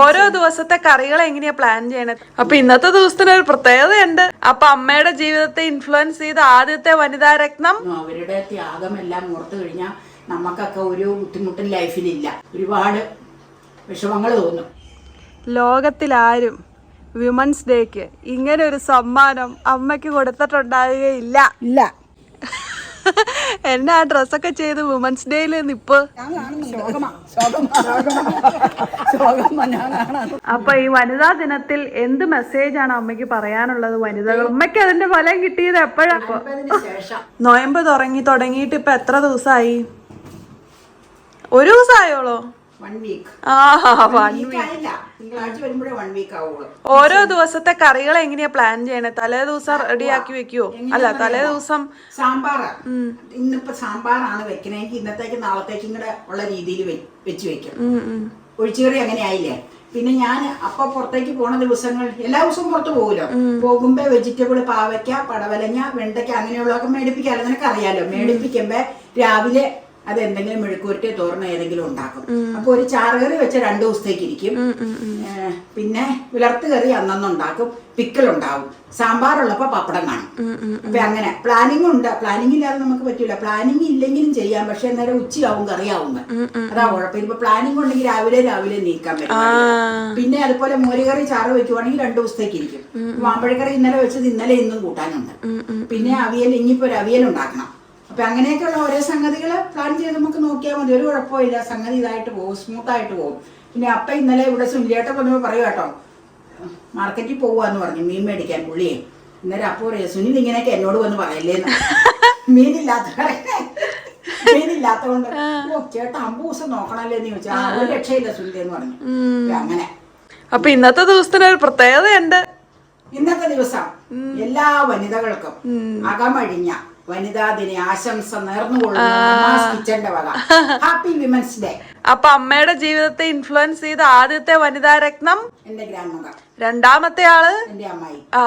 ഓരോ ദിവസത്തെ കറികൾ എങ്ങനെയാ പ്ലാൻ ചെയ്യണത്? അപ്പൊ ഇന്നത്തെ ദിവസത്തിന് ഒരു പ്രത്യേകതയുണ്ട്. അപ്പൊ അമ്മയുടെ ജീവിതത്തെ ഇൻഫ്ലുവൻസ് ചെയ്ത ആദ്യത്തെ വനിതാ രത്നം. അവരുടെ ത്യാഗം എല്ലാം ഓർത്തു കഴിഞ്ഞാൽ നമുക്കൊക്കെ ഒരു ബുദ്ധിമുട്ടും ലൈഫിലില്ല ഒരുപാട് വിഷമങ്ങൾ തോന്നും. ലോകത്തിലാരും വിമൻസ് ഡേക്ക് ഇങ്ങനെ ഒരു സമ്മാനം അമ്മയ്ക്ക് കൊടുത്തിട്ടുണ്ടാവുകയില്ല. ഇല്ല. എന്നെ ഡ്രസ്സൊക്കെ ചെയ്ത് വുമൻസ് ഡേയിൽ നിപ്പ്. അപ്പൊ ഈ വനിതാ ദിനത്തിൽ എന്ത് മെസ്സേജ് ആണ് അമ്മയ്ക്ക് പറയാനുള്ളത് വനിതകൾ? അമ്മയ്ക്ക് അതിന്റെ ഫലം കിട്ടിയത് എപ്പോഴാ? നോയമ്പ് തുടങ്ങി തുടങ്ങിയിട്ട് ഇപ്പൊ എത്ര ദിവസമായി ഒരു ദിവസമായോളോ ഓരോ ദിവസത്തെ കറികൾ എങ്ങനെയാ പ്ലാൻ ചെയ്യണേ? തലേ ദിവസം റെഡിയാക്കി വെക്കുവോ? അല്ല തലേ ദിവസം സാമ്പാർ ഇന്നിപ്പോ സാമ്പാറാണ് വെക്കണമെങ്കിൽ ഇന്നത്തേക്ക് നാളത്തേക്കും കൂടെ ഉള്ള രീതിയിൽ വെച്ച് വെക്കും. ഒഴിച്ചുകറി അങ്ങനെ ആയില്ലേ? പിന്നെ ഞാൻ അപ്പൊ പുറത്തേക്ക് പോണ ദിവസങ്ങൾ എല്ലാ ദിവസവും പുറത്ത് പോകുമല്ലോ പോകുമ്പോ വെജിറ്റബിൾ പാവയ്ക്ക പടവലങ്ങ വെണ്ടയ്ക്ക അങ്ങനെയുള്ളതൊക്കെ മേടിപ്പിക്കാമല്ലോ നിനക്ക് അറിയാലോ മേടിപ്പിക്കുമ്പോ രാവിലെ അത് എന്തെങ്കിലും മെഴുക്കുരുട്ടി തോരണ ഏതെങ്കിലും ഉണ്ടാക്കും. അപ്പൊ ഒരു ചാറുകറി വെച്ച രണ്ടു ദിവസത്തേക്ക് ഇരിക്കും. പിന്നെ വിളർത്ത് കറി അന്നന്നുണ്ടാക്കും. പിക്കൽ ഉണ്ടാവും സാമ്പാറുള്ളപ്പോ പപ്പടം കാണും. അപ്പൊ അങ്ങനെ. പ്ലാനിങ് ഉണ്ട്. പ്ലാനിങ് ഇല്ലാതെ നമുക്ക് പറ്റൂല. പ്ലാനിങ് ഇല്ലെങ്കിലും ചെയ്യാം. പക്ഷെ അന്നേരം ഉച്ചയാവും കറിയാവും അതാ കുഴപ്പം. ഇപ്പൊ പ്ലാനിങ് ഉണ്ടെങ്കിൽ രാവിലെ രാവിലെ നീക്കാൻ പറ്റും പിന്നെ അതുപോലെ മോരുകറി ചാറ് വെക്കുവാണെങ്കിൽ രണ്ടു ദിവസത്തേക്ക് ഇരിക്കും. മാമ്പഴക്കറി ഇന്നലെ വെച്ചത് ഇന്നലെ ഇന്നും കൂട്ടാനുണ്ട്. പിന്നെ അവിയൽ ഇനിയിപ്പോ ഒരു അവിയൽ ഉണ്ടാക്കണം. അപ്പൊ അങ്ങനെയൊക്കെയുള്ള ഓരോ സംഗതികൾ പ്ലാൻ ചെയ്ത് നമുക്ക് നോക്കിയാൽ മതി. ഒരു കുഴപ്പമില്ല സംഗതി ഇതായിട്ട് പോകും. സ്മൂത്ത് ആയിട്ട് പോകും. പിന്നെ അപ്പ ഇന്നലെ ഇവിടെ സുനിലേട്ട വന്നപ്പോൾ പറയൂ കേട്ടോ മാർക്കറ്റിൽ പോവാന്ന് പറഞ്ഞു. മീൻ മേടിക്കാൻ പുള്ളിയെ ഇന്നലെ അപ്പോൾ പറയാ സുനിൽ ഇങ്ങനെയൊക്കെ എന്നോട് വന്ന് പറയല്ലേ? മീനില്ലാത്ത മീനില്ലാത്തതുകൊണ്ട് ഓ ചേട്ടാ അമ്പത് ദിവസം നോക്കണല്ലേ? എന്ന് ചോദിച്ചാൽ "ആ, ഒരു രക്ഷയില്ല സുനിൽ എന്ന് പറഞ്ഞു. അങ്ങനെ. അപ്പൊ ഇന്നത്തെ ദിവസത്തിന് ഒരു പ്രത്യേകതയുണ്ട്. ഇന്നത്തെ ദിവസം എല്ലാ വനിതകൾക്കും അകമഴിഞ്ഞ വനിതാ ദിന ആശംസ നേർന്നുകൊള്ളുന്നു കിച്ചന്റെ വക. ഹാപ്പി വിമൻസ് ഡേ അപ്പൊ അമ്മയുടെ ജീവിതത്തെ ഇൻഫ്ലുവൻസ് ചെയ്ത ആദ്യത്തെ വനിതാ രത്നം എന്റെ രണ്ടാമത്തെ ആൾ എന്റെ അമ്മായി. ആ.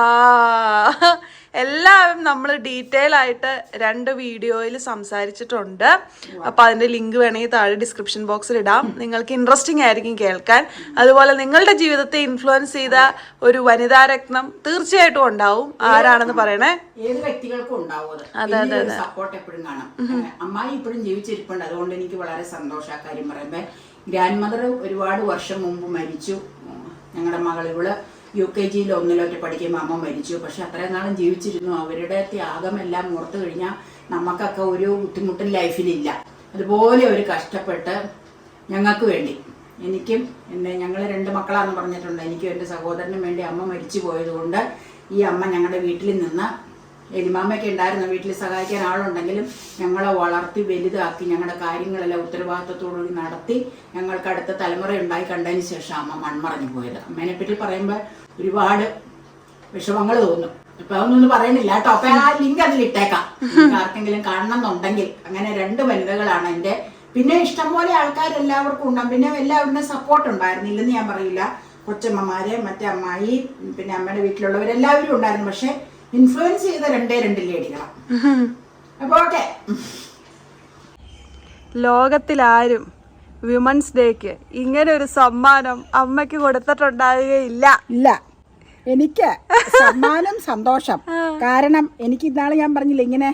എല്ലാവരും നമ്മൾ ഡീറ്റെയിൽ ആയിട്ട് രണ്ട് വീഡിയോയിൽ സംസാരിച്ചിട്ടുണ്ട്. അപ്പൊ അതിന്റെ ലിങ്ക് വേണമെങ്കിൽ താഴെ ഡിസ്ക്രിപ്ഷൻ ബോക്സിൽ ഇടാം. നിങ്ങൾക്ക് ഇൻട്രസ്റ്റിംഗ് ആയിരിക്കും കേൾക്കാൻ. അതുപോലെ നിങ്ങളുടെ ജീവിതത്തെ ഇൻഫ്ലുവൻസ് ചെയ്ത ഒരു വനിതാ രത്നം തീർച്ചയായിട്ടും ഉണ്ടാവും. ആരാണെന്ന് പറയണേ? ഏത് വ്യക്തികൾക്കും ഉണ്ടാവും അത്. വലിയൊരു സപ്പോർട്ട് എപ്പോഴും കാണാം. അമ്മായി ഇപ്പോഴും ജീവിച്ചിരിപ്പുണ്ട്. അതുകൊണ്ട് എനിക്ക് വളരെ കാര്യം ഗ്രാൻഡ് മദർ ഒരുപാട് വർഷം മുമ്പ് മരിച്ചു. ഞങ്ങളുടെ മകൾ ഇവൾ യു കെ ജിയിൽ ഒന്നിലൊക്കെ പഠിക്കുമ്പോൾ അമ്മ മരിച്ചു. പക്ഷെ അത്രയും നാളും ജീവിച്ചിരുന്നു. അവരുടെ ത്യാഗമെല്ലാം ഓർത്തു കഴിഞ്ഞാൽ നമുക്കൊക്കെ ഒരു ബുദ്ധിമുട്ടും ലൈഫിലില്ല. അതുപോലെ അവർ കഷ്ടപ്പെട്ട് ഞങ്ങൾക്ക് വേണ്ടി. എനിക്കും എന്നെ ഞങ്ങൾ രണ്ട് മക്കളാന്ന് പറഞ്ഞിട്ടുണ്ട്. എനിക്കും എന്റെ സഹോദരനും വേണ്ടി അമ്മ മരിച്ചു പോയതുകൊണ്ട് ഈ അമ്മ ഞങ്ങളുടെ വീട്ടിൽ നിന്ന് എലിമാമയൊക്കെ ഉണ്ടായിരുന്നു. വീട്ടിൽ സഹായിക്കാൻ ആളുണ്ടെങ്കിലും ഞങ്ങളെ വളർത്തി വലുതാക്കി ഞങ്ങളുടെ കാര്യങ്ങളെല്ലാം ഉത്തരവാദിത്തത്തോടുകൂടി നടത്തി ഞങ്ങൾക്ക് അടുത്ത തലമുറ ഉണ്ടായി കണ്ടതിന് ശേഷം അമ്മ മൺമറഞ്ഞു പോയത്. അമ്മേനെ പറ്റി പറയുമ്പോൾ ഒരുപാട് വിഷമങ്ങൾ തോന്നും. ഇപ്പൊ അതൊന്നും പറയണില്ല. കേട്ടോ. അപ്പൊ ആ ലിങ്ക് അതിൽ ഇട്ടേക്കാം. ആർക്കെങ്കിലും കാണണം എന്നുണ്ടെങ്കിൽ അങ്ങനെ രണ്ട് വനിതകളാണ് എന്റെ. പിന്നെ ഇഷ്ടംപോലെ ആൾക്കാർ എല്ലാവർക്കും ഉണ്ടാകും പിന്നെ എല്ലാവരുടെയും സപ്പോർട്ട് ഉണ്ടായിരുന്നില്ലെന്ന് ഞാൻ പറയില്ല. കൊച്ചമ്മമാര് മറ്റേ അമ്മായി പിന്നെ അമ്മയുടെ വീട്ടിലുള്ളവരെല്ലാവരും ഉണ്ടായിരുന്നു. പക്ഷെ ഇൻഫ്ലുവൻസ് ചെയ്ത രണ്ടേ രണ്ട് ലേഡികളാണ്. അപ്പൊ ഓക്കെ. ലോകത്തിലാരും വിമൻസ് ഡേക്ക് ഇങ്ങനെ ഒരു സമ്മാനം അമ്മയ്ക്ക് കൊടുത്തിട്ടുണ്ടാവുകയില്ല. ഇല്ല. എനിക്ക് സമ്മാനം സന്തോഷം. കാരണം എനിക്ക് ഇന്നാൾ ഞാൻ പറഞ്ഞില്ല ഇങ്ങനെ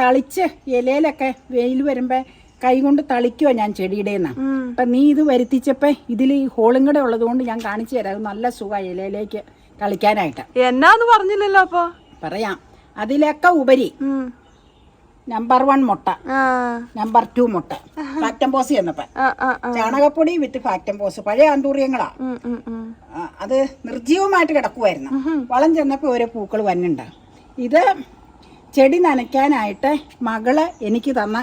തളിച്ച് ഇലയിലൊക്കെ വെയിൽ വരുമ്പോ കൈ കൊണ്ട് തളിക്കുവാ ഞാൻ ചെടിയുടേന്ന്. അപ്പൊ നീ ഇത് വരുത്തിച്ചപ്പോ ഇതിൽ ഈ ഹോളും കൂടെ ഉള്ളത് കൊണ്ട് ഞാൻ കാണിച്ചു തരാം. നല്ല സുഖം ഇലയിലേക്ക് തളിക്കാനായിട്ട്. എന്നാന്ന് പറഞ്ഞില്ലല്ലോ അപ്പൊ? പറയാം. അതിലൊക്കെ ഉപരി. നമ്പർ വൺ മുട്ട. നമ്പർ ടു മുട്ട. ഫാക്ടംപോസ് ചെന്നപ്പോ. ചാണകപ്പൊടി വിത്ത് ഫാക്ടംപോസ് പഴയ ആന്തൂറിയങ്ങളാ അത് നിർജീവമായിട്ട് കിടക്കുമായിരുന്നു വളം ചെന്നപ്പോൾ ഓരോ പൂക്കൾ വന്നിണ്ട്. ഇത് ചെടി നനയ്ക്കാനായിട്ട് മകൾ എനിക്ക് തന്ന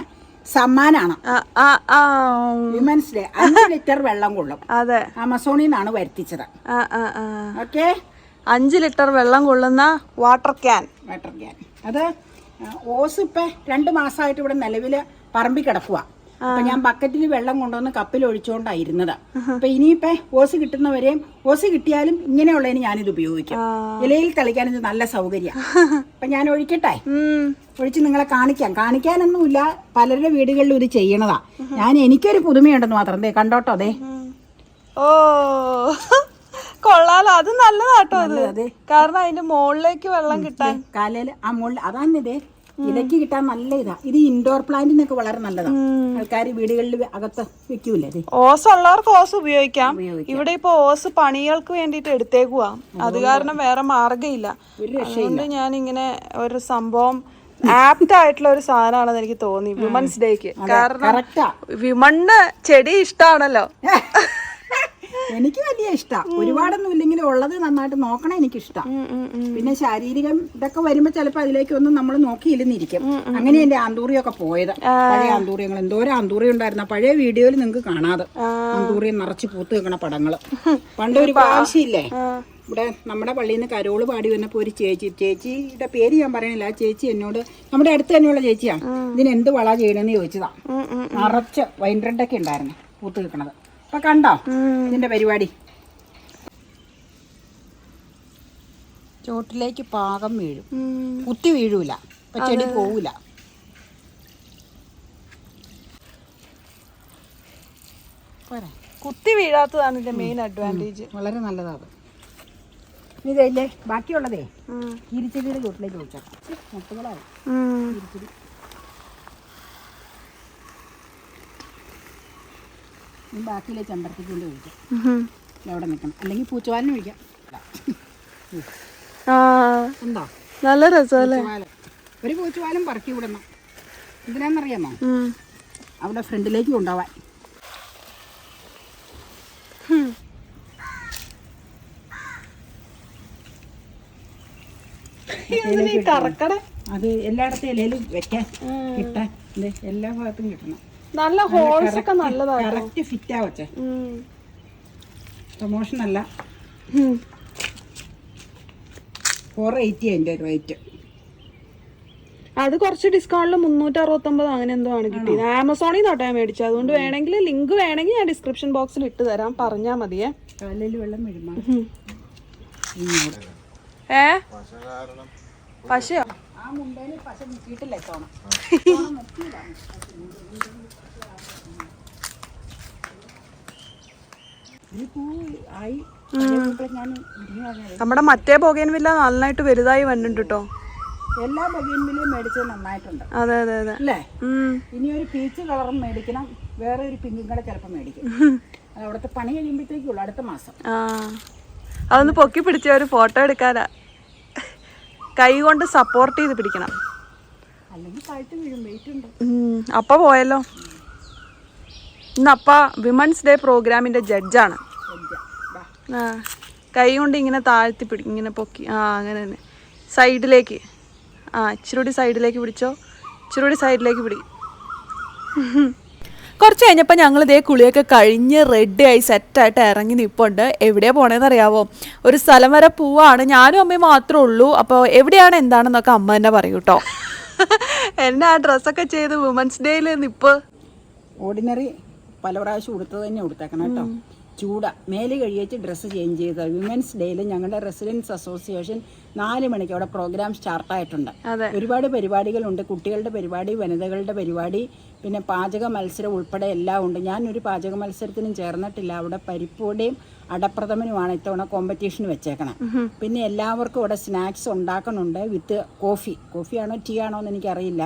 സമ്മാനാണ്. ഡേ അഞ്ച് ലിറ്റർ വെള്ളം കൊള്ളും. അതെ. ആമസോണിൽ നിന്നാണ് വരുത്തിച്ചത്. ഓക്കെ അഞ്ച് ലിറ്റർ വെള്ളം കൊള്ളുന്ന വാട്ടർ ക്യാൻ വാട്ടർ ക്യാൻ അത് ഓസ് ഇപ്പം രണ്ട് മാസമായിട്ട് ഇവിടെ നിലവിൽ പറമ്പി കിടക്കുക അപ്പൊ ഞാൻ ബക്കറ്റിൽ വെള്ളം കൊണ്ടുവന്ന് കപ്പിൽ ഒഴിച്ചുകൊണ്ടായിരുന്നത് അപ്പൊ ഇനിയിപ്പോ ഓസ് കിട്ടുന്നവരെയും ഓസ് കിട്ടിയാലും ഇങ്ങനെയുള്ളതിന് ഞാനിത് ഉപയോഗിക്കും. ഇലയിൽ തളിക്കാൻ ഇത് നല്ല സൗകര്യം. അപ്പൊ ഞാൻ ഒഴിക്കട്ടെ. ഒഴിച്ച് നിങ്ങളെ കാണിക്കാം. കാണിക്കാനൊന്നുമില്ല. പലരുടെ വീടുകളിലും ഇത് ചെയ്യണതാ. ഞാൻ എനിക്കൊരു പുതുമയുണ്ടെന്ന് മാത്രം ദേ കണ്ടോട്ടോ അതെ ഓ. കൊള്ളാലോ. അത് നല്ലതാട്ടോ അത് കാരണം അതിന്റെ മുകളിലേക്ക് വെള്ളം കിട്ടാൻ. കാലയിൽ ആ മുകളിൽ അതാണ് ഇതേ. ഇലയ്ക്ക് കിട്ടാൻ നല്ല ഇതാ. ഇത് ഇൻഡോർ പ്ലാന്റിനൊക്കെ വളരെ നല്ലതാണ് ആൾക്കാർ വീടുകളിൽ അകത്ത് വെക്കൂലേ ഓസ് ഉള്ളവർക്ക് ഓസ് ഉപയോഗിക്കാം. ഇവിടെ ഇപ്പൊ ഓസ് പണികൾക്ക് വേണ്ടിട്ട് എടുത്തേക്കുവാ. അത് കാരണം വേറെ മാർഗമില്ല അതുകൊണ്ട് ഞാൻ ഇങ്ങനെ ഒരു സംഭവം ആപ്റ്റ് ആയിട്ടുള്ള ഒരു സാധനമാണെന്ന് എനിക്ക് തോന്നി. വിമൻസ് ഡേക്ക് കാരണം വിമണ് വിമണ്ണ് ചെടി ഇഷ്ടാണല്ലോ. എനിക്ക് വലിയ ഇഷ്ടം. ഒരുപാടൊന്നും ഇല്ലെങ്കിലും ഉള്ളത് നന്നായിട്ട് നോക്കണേ എനിക്ക് ഇഷ്ടം പിന്നെ ശാരീരികം ഇതൊക്കെ വരുമ്പോ ചിലപ്പോ അതിലേക്കൊന്നും നമ്മൾ നോക്കിയിരുന്നിരിക്കും അങ്ങനെ എന്റെ ആന്തൂറിയൊക്കെ പോയത്. പഴയ ആന്തൂറിയങ്ങൾ. എന്തോരം ആന്തൂറി ഉണ്ടായിരുന്ന? പഴയ വീഡിയോയിൽ നിങ്ങൾക്ക് കാണാതെ. ആന്തൂറിയം നിറച്ച് പൂത്ത് വെക്കണ പടങ്ങൾ. പണ്ട് ഒരു ആവശ്യമില്ലേ ഇവിടെ നമ്മുടെ പള്ളിയിൽ നിന്ന് കരോൾ പാടി വന്നപ്പോ ഒരു ചേച്ചി ചേച്ചിയുടെ പേര് ഞാൻ പറയണില്ല. ആ ചേച്ചി എന്നോട് നമ്മുടെ അടുത്ത് തന്നെയുള്ള ചേച്ചിയാണ് ഇതിന് എന്ത് വള ചെയ്യണമെന്ന് ചോദിച്ചതാ. നിറച്ച് വൈൻ റെഡൊക്കെ ഉണ്ടായിരുന്നു. പൂത്ത് വെക്കണത് അപ്പൊ കണ്ടോ? ഇതിന്റെ പരിപാടി. ചോട്ടിലേക്ക് പാകം വീഴും. കുത്തി വീഴൂല. ചെടി പോവൂല. കുത്തി വീഴാത്തതാണ് ഇതിന്റെ മെയിൻ അഡ്വാന്റേജ് വളരെ നല്ലതാണ്. ഇതല്ലേ? ബാക്കിയുള്ളതേ? തിരിച്ചെടിയുടെ ചോട്ടിലേക്ക് വെച്ചാൽ മുട്ടുകളാവും തിരിച്ചെടി ബാക്കിയിലെ ചെമ്പരത്തിക്ക് കൊണ്ട് ഒഴിക്കാം. അവിടെ നിൽക്കണം. അല്ലെങ്കിൽ പൂച്ചവാലിന് വിളിക്കാം എന്താ? നല്ല രസമല്ലേ? ഒരു പൂച്ചവാലും പറക്കി വിടണം. എന്തിനാന്നറിയാമോ അവിടെ ഫ്രണ്ടിലേക്ക് കൊണ്ടുപോവാൻ. അത് എല്ലായിടത്തും ഇലയിലും വെക്കാൻ കിട്ടാൻ. എല്ലാ ഭാഗത്തും കിട്ടണം. നല്ല ഹോൾസ് ഒക്കെ നല്ലതാണ് കറക്റ്റ് ഫിറ്റ് ആവട്ടെ പ്രൊമോഷൻ അല്ല. ഫോർ എയ്റ്റി അതിന്റെ റേറ്റ് അത് കുറച്ച് ഡിസ്കൗണ്ടിൽ മുന്നൂറ്റി അറുപത്തൊമ്പത് അങ്ങനെ എന്തോ ആണ് കിട്ടിയത്. ആമസോണിൽ നിന്ന് ഞാൻ മേടിച്ചത്. അതുകൊണ്ട് വേണമെങ്കിൽ ലിങ്ക് വേണമെങ്കിൽ ഞാൻ ഡിസ്ക്രിപ്ഷൻ ബോക്സിൽ ഇട്ട് തരാം. പറഞ്ഞാൽ മതിയേ. ഏ? പശയോ? ആ മുണ്ടേന് പശ മുക്കിയിട്ടില്ല തോണം ഈ പൂ ആയി പഴയ പൂക്കളെ ഞാൻ ഇരിഞ്ഞു പറഞ്ഞത് നമ്മുടെ മറ്റേ ബൊഗേൻവില്ല നന്നായിട്ട് വലുതായി വന്നിട്ടുണ്ട്? കേട്ടോ എല്ലാ ബഗീൻവിലയും മേടിച്ചത് നന്നായിട്ടുണ്ട്. അതെ അതെ അതെ. അല്ലേ. ഇനി ഒരു പീച്ച് കളറും മേടിക്കണം. വേറെ ഒരു പിങ്കും കൂടെ ചിലപ്പോൾ മേടിക്കും. അത് അവിടുത്തെ പണി കഴിയുമ്പോഴത്തേക്കുള്ളൂ അടുത്ത മാസം. അതൊന്ന് പൊക്കി പിടിച്ച ഒരു ഫോട്ടോ എടുക്കാനാ. കൈ കൊണ്ട് സപ്പോർട്ട് ചെയ്ത് പിടിക്കണം. അല്ലെങ്കിൽ താഴ്ത്തി വീഴും. വെയിറ്റ് ഉണ്ട്. ഉം, അപ്പ പോയല്ലോ. ഇന്ന് അപ്പ വിമൻസ് ഡേ പ്രോഗ്രാമിന്റെ ജഡ്ജാണ്. ആ കൈ കൊണ്ട് ഇങ്ങനെ താഴ്ത്തി പിടി ഇങ്ങനെ പൊക്കി ആ അങ്ങനെ തന്നെ. സൈഡിലേക്ക് ആ ഇച്ചിരൂടി സൈഡിലേക്ക് പിടിച്ചോ? ഇച്ചിരൂടി സൈഡിലേക്ക് പിടി. കുറച്ച് കഴിഞ്ഞപ്പോൾ ഞങ്ങൾ ഇതേ കുളിയൊക്കെ കഴിഞ്ഞ് റെഡി ആയി സെറ്റായിട്ട് ഇറങ്ങി നിൽപ്പുണ്ട് എവിടെയാണ് പോണേന്ന് അറിയാവോ ഒരു സ്ഥലം വരെ പോവാണ്. ഞാനും അമ്മയും മാത്രമേ ഉള്ളൂ. അപ്പോൾ എവിടെയാണ് എന്താണെന്നൊക്കെ അമ്മ തന്നെ പറയൂ കേട്ടോ എന്നെ ആ ഡ്രസ്സൊക്കെ ചെയ്ത് വുമൻസ് ഡേയിൽ നിപ്പ്? ഓർഡിനറി പല പ്രാവശ്യം ഉടുത്തത് തന്നെ ഉടുത്തേക്കണം കേട്ടോ. ചൂട. മേൽ കഴിയേച്ച് ഡ്രസ്സ് ചേഞ്ച് ചെയ്ത വിമൻസ് ഡേയിൽ ഞങ്ങളുടെ റെസിഡൻസ് അസോസിയേഷൻ നാല് മണിക്ക് അവിടെ പ്രോഗ്രാം സ്റ്റാർട്ടായിട്ടുണ്ട് ആയിട്ടുണ്ട്. ഒരുപാട് പരിപാടികളുണ്ട്. കുട്ടികളുടെ പരിപാടി വനിതകളുടെ പരിപാടി പിന്നെ പാചക മത്സരം ഉൾപ്പെടെ എല്ലാം ഉണ്ട്. ഞാൻ ഒരു പാചക മത്സരത്തിനും ചേർന്നിട്ടില്ല. അവിടെ പരിപ്പോടെയും അടപ്രഥമനുമാണ് ഇത്തവണ കോമ്പറ്റീഷൻ വെച്ചേക്കണം. പിന്നെ എല്ലാവർക്കും ഇവിടെ സ്നാക്സ് ഉണ്ടാക്കുന്നുണ്ട് വിത്ത് കോഫി കോഫിയാണോ ടീ ആണോ എന്ന് എനിക്കറിയില്ല.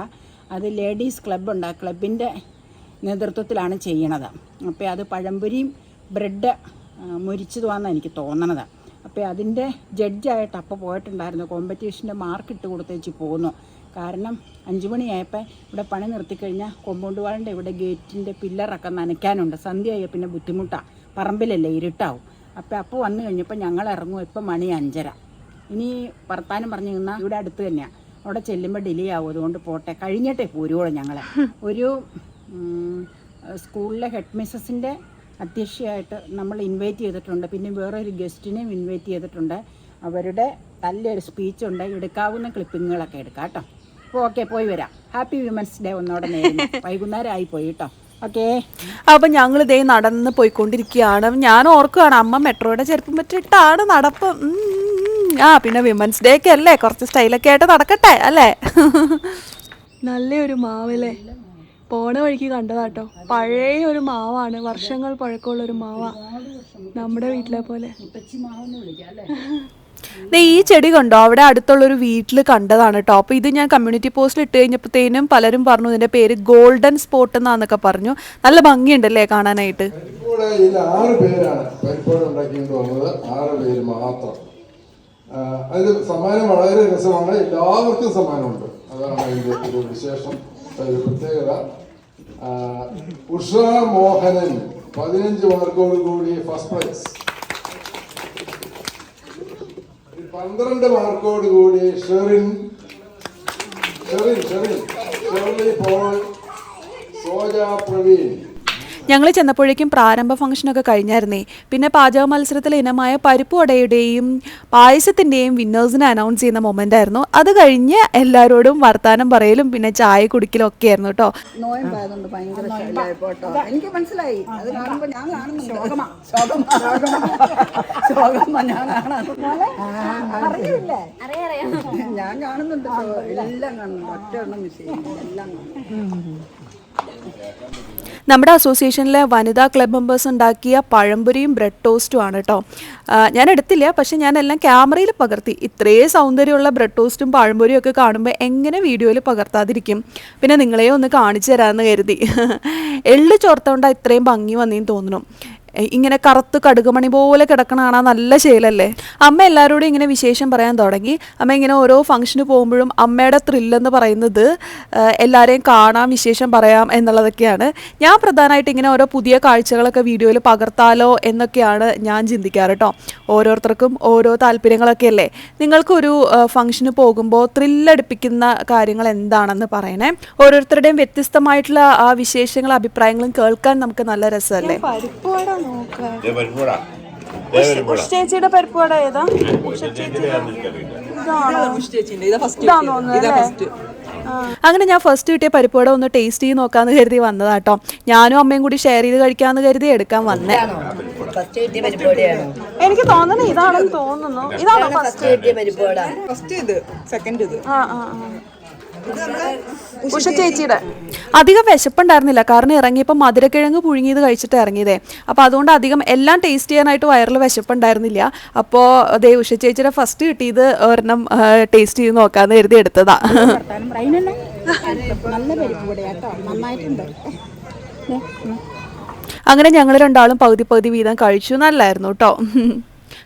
അത് ലേഡീസ് ക്ലബ്ബ് ഉണ്ട്. ആ ക്ലബിന്റെ നേതൃത്വത്തിലാണ് ചെയ്യണത്. അപ്പോൾ അത് പഴംപൊരിയും ബ്രെഡ് മുരിച്ചതുമാണെന്ന് എനിക്ക് തോന്നണത്. അപ്പോൾ അതിന്റെ ജഡ്ജായിട്ട് അപ്പോൾ പോയിട്ടുണ്ടായിരുന്നു. കോമ്പറ്റീഷന്റെ മാർക്ക് ഇട്ട് കൊടുത്തേച്ച് പോന്നു. കാരണം അഞ്ച് മണിയായപ്പോൾ ഇവിടെ പണി നിർത്തിക്കഴിഞ്ഞാൽ കൊമ്പൗണ്ട് വാളിന്റെ ഇവിടെ ഗേറ്റിന്റെ പില്ലറൊക്കെ നനയ്ക്കാനുണ്ട്. സന്ധ്യയായ പിന്നെ ബുദ്ധിമുട്ടാണ് പറമ്പിലല്ലേ ഇരുട്ടാവും. അപ്പോൾ അപ്പോൾ വന്നു കഴിഞ്ഞപ്പോൾ ഞങ്ങൾ ഇറങ്ങും. ഇപ്പം മണി അഞ്ചര. ഇനി വർത്താനം പറഞ്ഞു നിന്നാൽ ഇവിടെ അടുത്ത് തന്നെയാണ് അവിടെ ചെല്ലുമ്പോൾ ഡിലേ ആവും. അതുകൊണ്ട് പോട്ടെ. കഴിഞ്ഞിട്ടേ പോരുവോളൂ ഞങ്ങൾ ഒരു സ്കൂളിലെ ഹെഡ് മിസ്സസിന്റെ അധ്യക്ഷയായിട്ട് നമ്മൾ ഇൻവൈറ്റ് ചെയ്തിട്ടുണ്ട്. പിന്നെ വേറെ ഒരു ഗസ്റ്റിനെയും ഇൻവൈറ്റ് ചെയ്തിട്ടുണ്ട്. അവരുടെ നല്ലൊരു സ്പീച്ചുണ്ട്. എടുക്കാവുന്ന ക്ലിപ്പിങ്ങുകളൊക്കെ എടുക്കാം കേട്ടോ. അപ്പോൾ ഓക്കെ പോയി വരാം. ഹാപ്പി വിമൻസ് ഡേ ഒന്നോടെ നേരുന്നു. വൈകുന്നേരം ആയി പോയി കേട്ടോ. ഓക്കേ. അപ്പം ഞങ്ങൾ ഇതേ നടന്ന് പോയിക്കൊണ്ടിരിക്കുകയാണ്. ഞാൻ ഓർക്കുകയാണ് അമ്മ മെട്രോയുടെ ചെറുപ്പം പറ്റിയിട്ടാണ് നടപ്പ്. ആ പിന്നെ വിമൻസ് ഡേ ഒക്കെ അല്ലേ കുറച്ച് സ്റ്റൈലൊക്കെ ആയിട്ട് നടക്കട്ടെ അല്ലേ? നല്ലൊരു മാവല്ലേ? പോണ വഴിക്ക് കണ്ടതാട്ടോ. പഴയ ഒരു മാവാണ്. വർഷങ്ങൾ പഴക്കമുള്ള ഒരു മാവ. നമ്മുടെ വീട്ടിലെ പോലെ. ദേ ഈ ചെടി കണ്ടോ? അവിടെ അടുത്തുള്ള ഒരു വീട്ടിൽ കണ്ടതാണ് കേട്ടോ അപ്പോൾ ഇത് ഞാൻ കമ്മ്യൂണിറ്റി പോസ്റ്റിൽ ഇട്ട് കഴിഞ്ഞപ്പോഴത്തേനും പലരും പറഞ്ഞു ഇതിന്റെ പേര് ഗോൾഡൻ സ്പോട്ട് എന്നാന്നൊക്കെ പറഞ്ഞു. നല്ല ഭംഗിയുണ്ടല്ലേ കാണാനായിട്ട്? ആറ് പേരാണ് ഉണ്ടാക്കിക്കൊണ്ട് വന്നത് ആറ് പേര് മാത്രം. അതിൽ സമ്മാനം വളരെ രസമാണ്. എല്ലാവർക്കും സമ്മാനമുണ്ട്. അതാണ് അതിന്റെ ഒരു വിശേഷം. ഒരു പ്രത്യേകത. ഉഷാ മോഹനൻ പതിനഞ്ച് മാർക്കോട് കൂടി ഫസ്റ്റ് പ്രൈസ്. പന്ത്രണ്ട് മാർക്കോട് കൂടി ഷെറിൻ. ഷെറിൻ ഷെറിൻ. ഷെർലി പോൾ. സോജ പ്രവീൺ. ഞങ്ങൾ ചെന്നപ്പോഴേക്കും പ്രാരംഭ ഫംഗ്ഷനൊക്കെ കഴിഞ്ഞായിരുന്നേ. പിന്നെ പാചക മത്സരത്തിൽ ഇനമായ പരിപ്പ് വടയുടെയും പായസത്തിന്റെയും വിന്നേഴ്സിനെ അനൗൺസ് ചെയ്യുന്ന മൊമെന്റ് ആയിരുന്നു. അത് കഴിഞ്ഞ് എല്ലാവരോടും വർത്താനം പറയലും പിന്നെ ചായ കുടിക്കലും ഒക്കെ ആയിരുന്നു കേട്ടോ. എനിക്ക് മനസ്സിലായി. അത് ഞാൻ ഞാൻ കാണുന്നുണ്ട്. എല്ലാം കാണുന്നുണ്ട് ഒറ്റ എണ്ണം മിസ് ചെയ്യുന്നു. എല്ലാം കാണുന്നു. നമ്മുടെ അസോസിയേഷനിലെ വനിതാ ക്ലബ് മെമ്പേഴ്സ് ഉണ്ടാക്കിയ പഴംപൊരിയും ബ്രെഡ് ടോസ്റ്റും ആണ് കേട്ടോ ഞാൻ എടുത്തില്ല പക്ഷെ ഞാൻ എല്ലാം ക്യാമറയിൽ പകർത്തി. ഇത്രയും സൗന്ദര്യമുള്ള ബ്രെഡ് ടോസ്റ്റും പഴംപൊരിയും ഒക്കെ കാണുമ്പോൾ എങ്ങനെ വീഡിയോയിൽ പകർത്താതിരിക്കും? പിന്നെ നിങ്ങളെ ഒന്ന് കാണിച്ചു തരാമെന്ന് കരുതി. എള്ളു ചോർത്തോണ്ടാ ഇത്രയും ഭംഗി വന്നേന്ന് തോന്നുന്നു. ഇങ്ങനെ കറുത്ത് കടുകുമണി പോലെ കിടക്കണ നല്ല ശീലല്ലേ? അമ്മ എല്ലാവരോടും ഇങ്ങനെ വിശേഷം പറയാൻ തുടങ്ങി. അമ്മ ഇങ്ങനെ ഓരോ ഫംഗ്ഷന് പോകുമ്പോഴും അമ്മയുടെ ത്രില്ലെന്ന് പറയുന്നത് എല്ലാവരെയും കാണാം വിശേഷം പറയാം എന്നുള്ളതൊക്കെയാണ്. ഞാൻ പ്രധാനമായിട്ട് ഇങ്ങനെ ഓരോ പുതിയ കാഴ്ചകളൊക്കെ വീഡിയോയിൽ പകർത്താലോ എന്നൊക്കെയാണ് ഞാൻ ചിന്തിക്കാറ് കേട്ടോ ഓരോരുത്തർക്കും ഓരോ താല്പര്യങ്ങളൊക്കെ അല്ലേ? നിങ്ങൾക്കൊരു ഫംഗ്ഷന് പോകുമ്പോൾ ത്രില്ലടിപ്പിക്കുന്ന കാര്യങ്ങൾ എന്താണെന്ന് പറയണേ. ഓരോരുത്തരുടെയും വ്യത്യസ്തമായിട്ടുള്ള ആ വിശേഷങ്ങളും അഭിപ്രായങ്ങളും കേൾക്കാൻ നമുക്ക് നല്ല രസമല്ലേ? പരിപ്പ്. ചേച്ചിയുടെ പരിപ്പുവട ഏതാ? അങ്ങനെ ഞാൻ ഫസ്റ്റ് കിട്ടിയ പരിപ്പുവട ഒന്ന് ടേസ്റ്റ് ചെയ്ത് നോക്കാന്ന് കരുതി വന്നതാട്ടോ ഞാനും അമ്മയും കൂടി ഷെയർ ചെയ്ത് കഴിക്കാന്ന് കരുതി എടുക്കാൻ വന്നേ. ഫസ്റ്റ് എനിക്ക് തോന്നുന്നു ഇതാണെന്ന് തോന്നുന്നു. ഇതാണോ ഫസ്റ്റ് കിട്ടിയ സെക്കൻഡ് ഇത് ആ ആ. ഉഷ ചേച്ചിയുടെ അധികം വിശപ്പുണ്ടായിരുന്നില്ല. കാരണം ഇറങ്ങിയപ്പോൾ മധുരക്കിഴങ്ങ് പുഴുങ്ങിയത് കഴിച്ചിട്ട് ഇറങ്ങിയതേ. അപ്പോൾ അതുകൊണ്ട് അധികം എല്ലാം ടേസ്റ്റ് ചെയ്യാനായിട്ട് വയറിൽ വിശപ്പുണ്ടായിരുന്നില്ല. അപ്പോൾ അതേ ഉഷ ചേച്ചിയുടെ ഫസ്റ്റ് കിട്ടിയത് ഒരെണ്ണം ടേസ്റ്റ് ചെയ്ത് നോക്കാന്ന് കരുതി എടുത്തതാ. നല്ല പരിപ്പ് കൂടെ നന്നായിട്ടുണ്ട് അങ്ങനെ ഞങ്ങൾ രണ്ടാളും പകുതി പകുതി വീതം കഴിച്ചു. നല്ലായിരുന്നു കേട്ടോ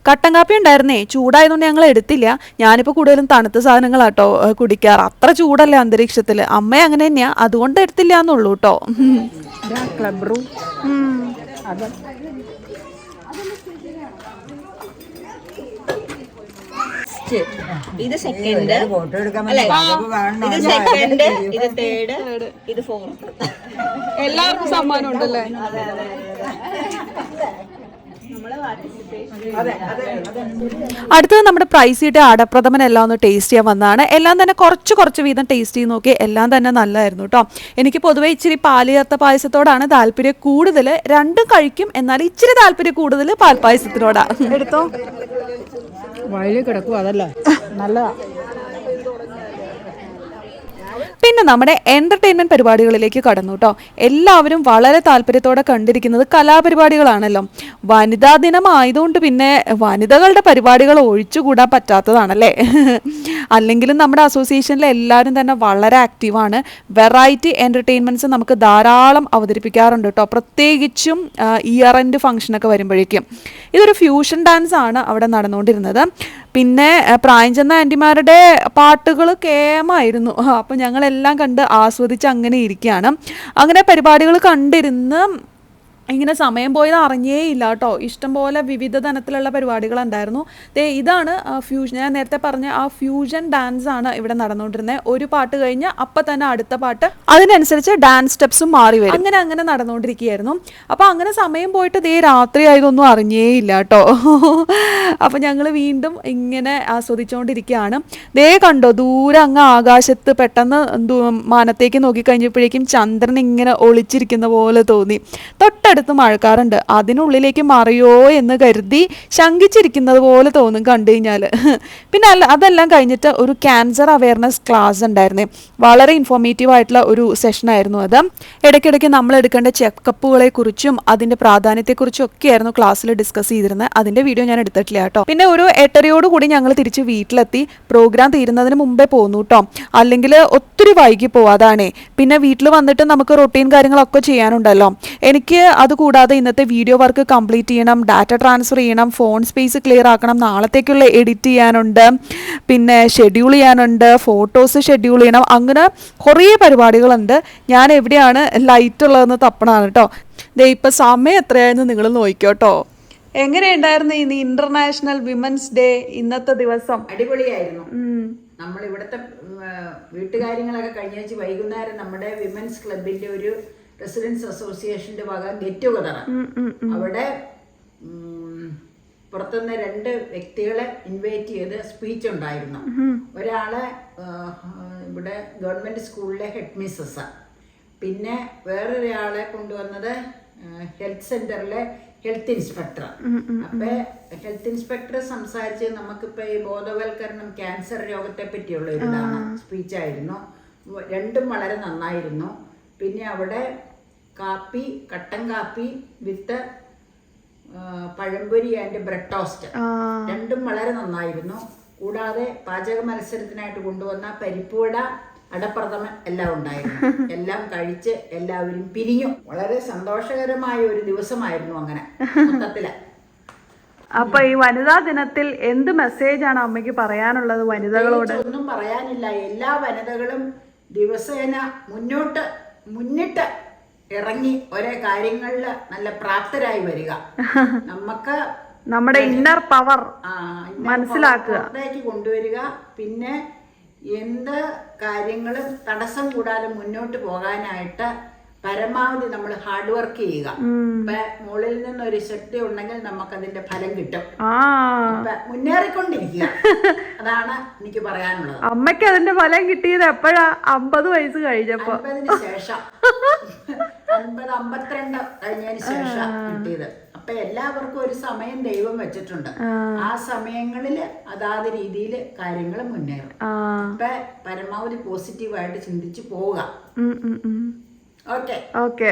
കട്ടൻ കാപ്പി ഉണ്ടായിരുന്നേ. ചൂടായതുകൊണ്ട് ഞങ്ങൾ എടുത്തില്ല. ഞാനിപ്പോൾ കൂടുതലും തണുത്ത സാധനങ്ങളാട്ടോ കുടിക്കാറ്. അത്ര ചൂടല്ല അന്തരീക്ഷത്തിൽ അമ്മ അങ്ങനെ തന്നെയാ. അതുകൊണ്ട് എടുത്തില്ല എന്നുള്ളൂ കേട്ടോ ഇതാ സെക്കൻഡ് ഇത് സെക്കൻഡ് ഇത് തേർഡ് ഇത് ഫോർത്ത് എല്ലാവർക്കും സമ്മാനം ഉണ്ടല്ലേ? അടുത്തത് നമ്മുടെ പ്രൈസ് കിട്ടിയ അടപ്രഥമൻ എല്ലാം ഒന്ന് ടേസ്റ്റ് ചെയ്യാൻ വന്നതാണ്. എല്ലാം തന്നെ കുറച്ച് കുറച്ച് വീതം ടേസ്റ്റ് ചെയ്ത് നോക്കി എല്ലാം തന്നെ നല്ലതായിരുന്നു കേട്ടോ എനിക്ക് പൊതുവെ ഇച്ചിരി പാൽ ചേർത്ത പായസത്തോടാണ് താല്പര്യം കൂടുതൽ. രണ്ടും കഴിക്കും എന്നാൽ ഇച്ചിരി താല്പര്യം കൂടുതൽ പാൽപ്പായസത്തിനോടാ. എടുത്തോ? വയലിൽ കിടക്കും അതല്ലേ? നല്ലതാ. പിന്നെ നമ്മുടെ എന്റർടൈൻമെന്റ് പരിപാടികളിലേക്ക് കടന്നു കേട്ടോ എല്ലാവരും വളരെ താല്പര്യത്തോടെ കണ്ടിരിക്കുന്നത് കലാപരിപാടികളാണല്ലോ. വനിതാ ദിനം ആയതുകൊണ്ട് പിന്നെ വനിതകളുടെ പരിപാടികൾ ഒഴിച്ചുകൂടാൻ പറ്റാത്തതാണല്ലേ? അല്ലെങ്കിലും നമ്മുടെ അസോസിയേഷനിലെ എല്ലാവരും തന്നെ വളരെ ആക്റ്റീവാണ് വെറൈറ്റി എന്റർടൈൻമെന്റ്സ് നമുക്ക് ധാരാളം അവതരിപ്പിക്കാറുണ്ട് കേട്ടോ പ്രത്യേകിച്ചും ഇയർ എൻഡ് ഫംഗ്ഷനൊക്കെ വരുമ്പോഴേക്കും. ഇതൊരു ഫ്യൂഷൻ ഡാൻസ് ആണ് അവിടെ നടന്നുകൊണ്ടിരുന്നത്. പിന്നെ പ്രായംചെന്ന പ്രായം ചെന്ന ആന്റിമാരുടെ പാട്ടുകൾ കേമായിരുന്നു. അപ്പം ഞങ്ങളെല്ലാം കണ്ട് ആസ്വദിച്ച് അങ്ങനെ ഇരിക്കുകയാണ് അങ്ങനെ പരിപാടികൾ കണ്ടിരുന്ന് ഇങ്ങനെ സമയം പോയത് അറിഞ്ഞേ ഇല്ല കേട്ടോ ഇഷ്ടംപോലെ വിവിധ തരത്തിലുള്ള പരിപാടികളുണ്ടായിരുന്നു. ദേ ഇതാണ് ഫ്യൂഷൻ. ഞാൻ നേരത്തെ പറഞ്ഞ ആ ഫ്യൂഷൻ ഡാൻസ് ആണ് ഇവിടെ നടന്നുകൊണ്ടിരുന്നത് ഒരു പാട്ട് കഴിഞ്ഞ് അപ്പം തന്നെ അടുത്ത പാട്ട്. അതിനനുസരിച്ച് ഡാൻസ് സ്റ്റെപ്സും മാറി വരും. അങ്ങനെ അങ്ങനെ നടന്നുകൊണ്ടിരിക്കുകയായിരുന്നു. അപ്പോൾ അങ്ങനെ സമയം പോയിട്ട് ദേ രാത്രി ആയതൊന്നും അറിഞ്ഞേ ഇല്ല കേട്ടോ അപ്പോൾ ഞങ്ങൾ വീണ്ടും ഇങ്ങനെ ആസ്വദിച്ചുകൊണ്ടിരിക്കുകയാണ് ദേ കണ്ടോ ദൂരെ അങ്ങ് ആകാശത്ത് പെട്ടെന്ന് മാനത്തേക്ക് നോക്കിക്കഴിഞ്ഞപ്പോഴേക്കും ചന്ദ്രൻ ഇങ്ങനെ ഒളിച്ചിരിക്കുന്ന പോലെ തോന്നി. തൊട്ടടുത്ത് അടുത്ത് മഴക്കാറുണ്ട്. അതിനുള്ളിലേക്ക് മറിയോ എന്ന് കരുതി ശങ്കിച്ചിരിക്കുന്നത് പോലെ തോന്നും കണ്ടു കഴിഞ്ഞാൽ പിന്നെ അല്ല അതെല്ലാം കഴിഞ്ഞിട്ട് ഒരു ക്യാൻസർ അവയർനെസ് ക്ലാസ് ഉണ്ടായിരുന്നു. വളരെ ഇൻഫോർമേറ്റീവ് ആയിട്ടുള്ള ഒരു സെഷനായിരുന്നു അത്. ഇടയ്ക്കിടയ്ക്ക് നമ്മൾ എടുക്കേണ്ട ചെക്കപ്പുകളെ കുറിച്ചും അതിന്റെ പ്രാധാന്യത്തെക്കുറിച്ചും ഒക്കെയായിരുന്നു ക്ലാസ്സിൽ ഡിസ്കസ് ചെയ്തിരുന്നത്. അതിന്റെ വീഡിയോ ഞാൻ എടുത്തിട്ടില്ല കേട്ടോ. പിന്നെ ഒരു എട്ടരയോട് കൂടി ഞങ്ങൾ തിരിച്ച് വീട്ടിലെത്തി. പ്രോഗ്രാം തീരുന്നതിന് മുമ്പേ പോന്നു കേട്ടോ അല്ലെങ്കിൽ ഒത്തിരി വൈകി പോവാതാണേ. പിന്നെ വീട്ടിൽ വന്നിട്ട് നമുക്ക് റൊട്ടീൻ കാര്യങ്ങളൊക്കെ ചെയ്യാനുണ്ടല്ലോ. എനിക്ക് അത് കൂടാതെ ഇന്നത്തെ വീഡിയോ വർക്ക് കംപ്ലീറ്റ് ചെയ്യണം ഡാറ്റ ട്രാൻസ്ഫർ ചെയ്യണം ഫോൺ സ്പേസ് ക്ലിയർ ആക്കണം നാളത്തേക്കുള്ള എഡിറ്റ് ചെയ്യാനുണ്ട് പിന്നെ ഷെഡ്യൂൾ ചെയ്യാനുണ്ട് ഫോട്ടോസ് ഷെഡ്യൂൾ ചെയ്യണം. അങ്ങനെ കുറേ പരിപാടികളുണ്ട്. ഞാൻ എവിടെയാണ് ലൈറ്റ് ഉള്ളതെന്ന് തപ്പണാണ് കേട്ടോ. ദേ ഇപ്പം സമയം എത്രയായിരുന്നു നിങ്ങൾ നോക്കിക്കോട്ടോ എങ്ങനെയുണ്ടായിരുന്നു ഇന്ന് ഇന്റർനാഷണൽ വിമൻസ് ഡേ ഇന്നത്തെ ദിവസം? അടിപൊളിയായിരുന്നു. നമ്മൾ ഇവിടുത്തെ വീട്ടുകാര്യങ്ങളൊക്കെ കഴിഞ്ഞ വെച്ച് വൈകുന്നേരം നമ്മുടെ വിമൻസ് ക്ലബിന്റെ ഒരു റെസിഡൻസ് അസോസിയേഷന്റെ വക ഗെറ്റ് ടുഗദർ അവിടെ പുറത്തുനിന്ന് രണ്ട് വ്യക്തികളെ ഇൻവൈറ്റ് ചെയ്ത് സ്പീച്ച് ഉണ്ടായിരുന്നു. ഒരാൾ ഇവിടെ ഗവൺമെന്റ് സ്കൂളിലെ ഹെഡ് മിസ്സസ് പിന്നെ വേറൊരാളെ കൊണ്ടുവന്നത് ഹെൽത്ത് സെന്ററിലെ ഹെൽത്ത് ഇൻസ്പെക്ടർ അപ്പൊ ഹെൽത്ത് ഇൻസ്പെക്ടർ സംസാരിച്ച് നമുക്കിപ്പോ ഈ ബോധവൽക്കരണം ക്യാൻസർ രോഗത്തെ പറ്റിയുള്ള ഇതാണ് സ്പീച്ചായിരുന്നു രണ്ടും വളരെ നന്നായിരുന്നു. പിന്നെ അവിടെ കാപ്പി കട്ടൻ കാപ്പി with pazhampori and bread toast രണ്ടും വളരെ നന്നായിരുന്നു. കൂടാതെ പാചക മത്സരത്തിനായിട്ട് കൊണ്ടുവന്ന പരിപ്പുവട അടപ്രഥമൻ എല്ലാം ഉണ്ടായിരുന്നു. എല്ലാം കഴിച്ച് എല്ലാവരും പിരിഞ്ഞു. വളരെ സന്തോഷകരമായ ഒരു ദിവസമായിരുന്നു അങ്ങനെ മൊത്തത്തിൽ. അപ്പൊ ഈ വനിതാ ദിനത്തിൽ എന്ത് മെസ്സേജ് ആണ് അമ്മയ്ക്ക് പറയാനുള്ളത് വനിതകളോട്? ഒന്നും പറയാനില്ല. എല്ലാ വനിതകളും ദിവസേന മുന്നോട്ട് മുന്നിട്ട് ഇറങ്ങി ഒരേ കാര്യങ്ങളിൽ നല്ല പ്രാപ്തരായി വരിക. നമുക്ക് നമ്മുടെ ഇന്നർ പവർ മനസ്സിലാക്കുക. കൊണ്ടുവരിക. പിന്നെ എന്ത് കാര്യങ്ങളും തടസ്സം കൂടാതെ മുന്നോട്ട് പോകാനായിട്ട് പരമാവധി നമ്മൾ ഹാർഡ് വർക്ക് ചെയ്യുക. ഇപ്പൊ നിന്ന് ഒരു ശക്തി ഉണ്ടെങ്കിൽ നമുക്ക് അതിന്റെ ഫലം കിട്ടും. മുന്നേറിക്കൊണ്ടിരിക്കുക. അതാണ് എനിക്ക് പറയാനുള്ളത്. അമ്മയ്ക്ക് അതിന്റെ ഫലം കിട്ടിയത് എപ്പോഴാ? അമ്പത് വയസ്സ് കഴിഞ്ഞപ്പോ. ശേഷം. അൻപത് അമ്പത്തിരണ്ട് കഴിഞ്ഞതിന് ശേഷം കിട്ടിയത്. അപ്പൊ എല്ലാവർക്കും ഒരു സമയം ദൈവം വെച്ചിട്ടുണ്ട്. ആ. സമയങ്ങളിൽ അതാത് രീതിയിൽ കാര്യങ്ങൾ മുന്നേറും. അപ്പൊ പരമാവധി പോസിറ്റീവായിട്ട് ചിന്തിച്ചു പോവുക. ഓക്കെ. ഓക്കെ.